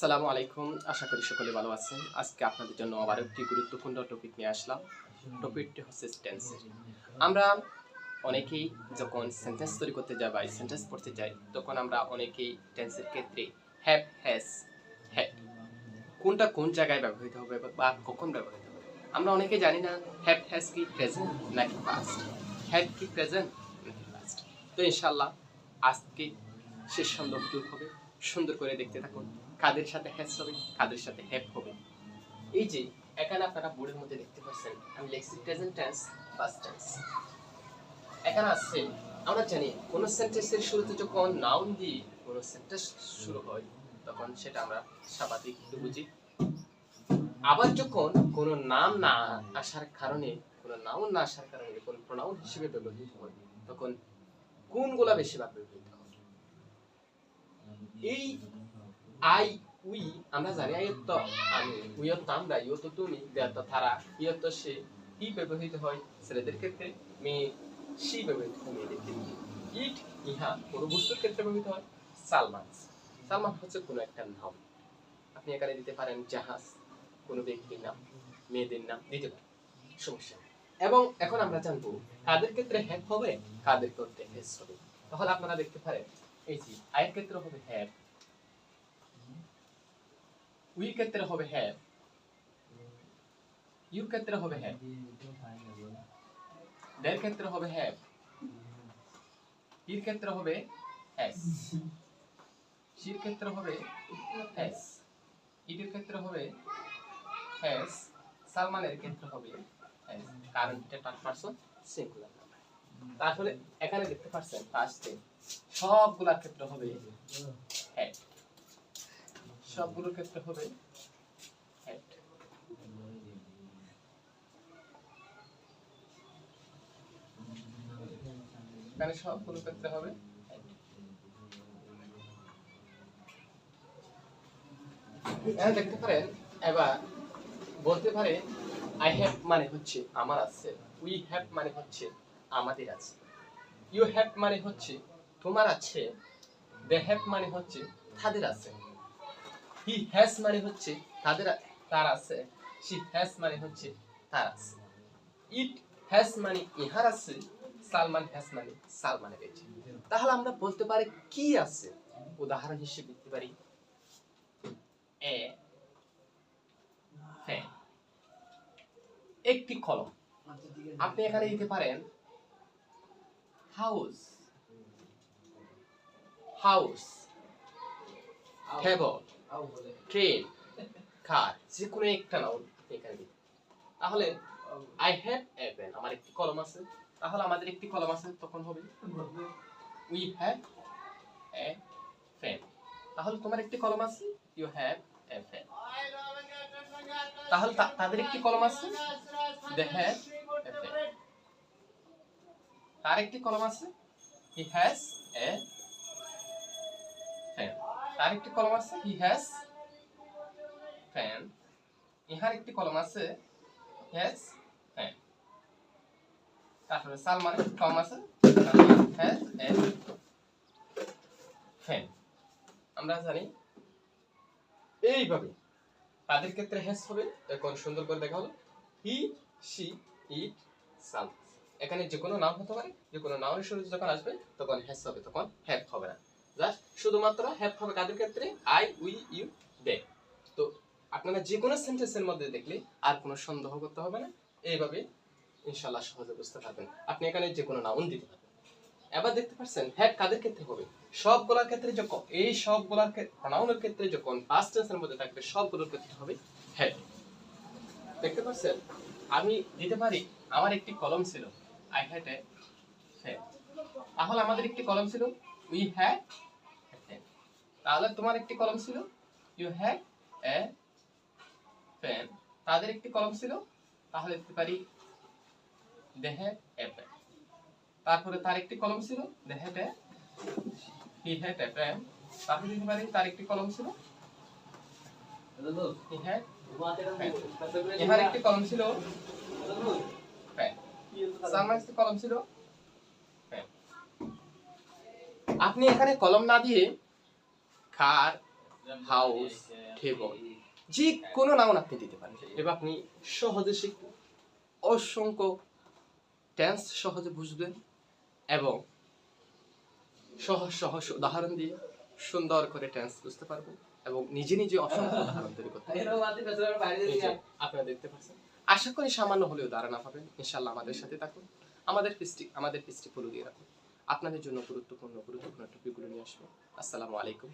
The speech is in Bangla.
আসসালামু আলাইকুম। আশা করি সকলে ভালো আছেন। আজকে আপনাদের জন্য আবার একটি গুরুত্বপূর্ণ টপিক নিয়ে আসলাম। টপিকটি হচ্ছে টেন্সের আমরা অনেকেই যখন সেন্টেন্স তৈরি করতে যাই বা সেন্টেন্স পড়তে যাই, তখন আমরা অনেকেই টেন্সের ক্ষেত্রে হ্যাভ হ্যাজ হ্যাড কোনটা কোন জায়গায় ব্যবহৃত হবে বা কখন ব্যবহৃত হবে? আমরা অনেকে জানি না হ্যাভ হ্যাজ কি প্রেজেন্ট নাকি পাস্ট হ্যাড কি প্রেজেন্ট নাকি পাস্ট তো ইনশাল্লাহ আজকে শেষ সুন্দর দূর হবে। সুন্দর করে দেখতে থাকুন। কাদের সাথে হ্যাস হবে, কাদের সাথে হ্যাপ হবে। এই যে এখানে আপনারা বোর্ডের মধ্যে দেখতে পাচ্ছেন, আমি লিখছি প্রেজেন্ট টেন্স পাস্ট টেন্স এখানে আছে আমরা জানি কোন সেন্টেন্সের শুরুতে যখন নাউন দিয়ে কোন সেন্টেন্স শুরু হয়, তখন সেটা আমরা স্বাভাবিক বুঝি। আবার যখন কোনো নাম না আসার কারণে, কোনো নাউন না আসার কারণে, কোন প্রোনাউন হিসেবে ব্যবহৃত হয়, তখন কোনগুলা বেশিরভাগ ব্যবহৃত হয়? এই আই উই আমরা জানি আই তো আমি উই তো আমরা ইও তো তুমি দেয়া তো তারা ইও তো সে ই ব্যবহৃত হয় ছেলেদের ক্ষেত্রে মেয়ে সি ব্যবহৃত হয় মেয়েদের ক্ষেত্রে ইট ইহা কোনো বস্তুর ক্ষেত্রে ব্যবহৃত হয় সালমান সালমান হচ্ছে কোনো একটা নাম আপনি এখানে দিতে পারেন জাহাজ কোনো ব্যক্তির নাম মেয়েদের নাম দিতে পারেন সমস্যা এবং এখন আমরা জানব কাদের ক্ষেত্রে হ্যাপ হবে কাদের ক্ষেত্রে হেস হবে তাহলে আপনারা দেখতে পারেন এই যে আয়ের ক্ষেত্রে হবে হ্যাপ উই ক্ষেত্রে হবে হ্যাভ ইউ ক্ষেত্রে হবে হ্যাভ দের ক্ষেত্রে হবে হ্যাভ ইর ক্ষেত্রে হবে হ্যাস শির ক্ষেত্রে হবে হ্যাস ইটের ক্ষেত্রে হবে হ্যাস সালমানের ক্ষেত্রে হবে হ্যাস কারণ এটা থার্ড পারসন সিঙ্গুলার তাহলে এখানে দেখতে পাচ্ছেন পাঁচতে সবগুলার ক্ষেত্রে হবে হ্যাড সবগুলোর ক্ষেত্রে হবে। এখানে সবগুলোর ক্ষেত্রে হবে। এখানে দেখতে পারেন এবার বলতে পারে আই হ্যাভ মানে হচ্ছে আমার আছে উই হ্যাভ মানে হচ্ছে আমাদের আছে ইউ হ্যাভ মানে হচ্ছে তোমার আছে দে হ্যাভ মানে হচ্ছে তাদের আছে হি হ্যাজ মানে হচ্ছে তাদের, তার আছে। শি হ্যাজ মানে হচ্ছে তার আছে। ইট হ্যাজ মানে ইহার আছে, সালমান হ্যাজ মানে তাহলে আমরা বলতে পারি কি আছে? উদাহরণ হিসেবে দিতে পারি। এ হ্যাঁ একটি কলম। আপনি এখানে দিতে পারেন house house table train car যে কোনো একটা নাউন এখানে তাহলে আই হ্যাভ এ পেন আমার একটি কলম আছে। তাহলে আমাদের একটি কলম আছে, তখন হবে উই হ্যাভ এ পেন তাহলে তোমার একটি কলম আছে ইউ হ্যাভ এ পেন তাহলে তাদের একটি কলম আছে দে হ্যাভ এ পেন তার একটি কলম আছে হি হ্যাজ এ একটি কলম আছে হি হ্যাজ ফ্যান ইহার একটি কলম আছে হ্যাজ ফ্যান তারপরে সালমানের কলম আছে হ্যাজ এ ফ্যান আমরা জানি, এইভাবে তাদের ক্ষেত্রে হ্যাজ হবে, এখন সুন্দর করে দেখা হলো। হি সি ইট সাল এখানে যে কোনো নাম হতে পারে যে কোনো নামের শুরু যখন আসবে, তখন হ্যাজ হবে, তখন হ্যাভ হবে না। জাস্ট শুধুমাত্র হ্যাভ হবে কাদের ক্ষেত্রে? আই উই ইউ দে তো আপনারা যে কোনো সেন্টেন্সের মধ্যে দেখলে আর কোনো সন্দেহ করতে হবে না। এইভাবে ইনশাল্লাহ সহজে বুঝতে পারবেন। আপনি এখানে যে কোনো নাউন দিতে পারবেন। এবার দেখতে পাচ্ছেন হ্যাড কাদের ক্ষেত্রে হবে? সবগুলোর ক্ষেত্রে যখন এই সবগুলোর নাউনের ক্ষেত্রে যখন পাস্ট টেন্সের মধ্যে থাকবে, সবগুলোর ক্ষেত্রে হবে হ্যাড দেখতে পাচ্ছেন? আমি দিতে পারি, আমার একটি কলম ছিল। আই হ্যাড এ পেন তাহলে আমাদের একটি কলম ছিল উই হ্যাড তাহলে তোমার একটি কলম ছিল। ইউ হ্যাড এ পেন তাদের একটি কলম ছিল। তাহলে দিতে পারি দে হ্যাড এ পেন তারপরে তার একটি কলম ছিল they had a he had a pen তারপরে দিতে পারি, তার একটি কলম ছিল হি একটি কলম ছিল একটি কলম ছিল পেন আপনি এখানে কলম না দিয়ে খার হাউস টেবল যে কোনো নাউন আপনি দিতে পারেন। এবার আপনি সহজে শিখবেন অসংখ্য টেন্স সহজে বুঝবেন এবং সহজ সহজ উদাহরণ দিয়ে সুন্দর করে টেন্স বুঝতে পারবেন এবং নিজে নিজে অসংখ্য উদাহরণ তৈরি করতে আপনারা দেখতে পাচ্ছেন। আশা করি সামান্য হলেও ধারণা পাবেন। ইনশাল্লাহ আমাদের সাথে থাকুন। আমাদের পৃষ্টি আমাদের পৃষ্টি ফলো দিয়ে রাখুন। আপনাদের জন্য গুরুত্বপূর্ণ গুরুত্বপূর্ণ টপিকগুলো নিয়ে আসব। আসসালামু আলাইকুম।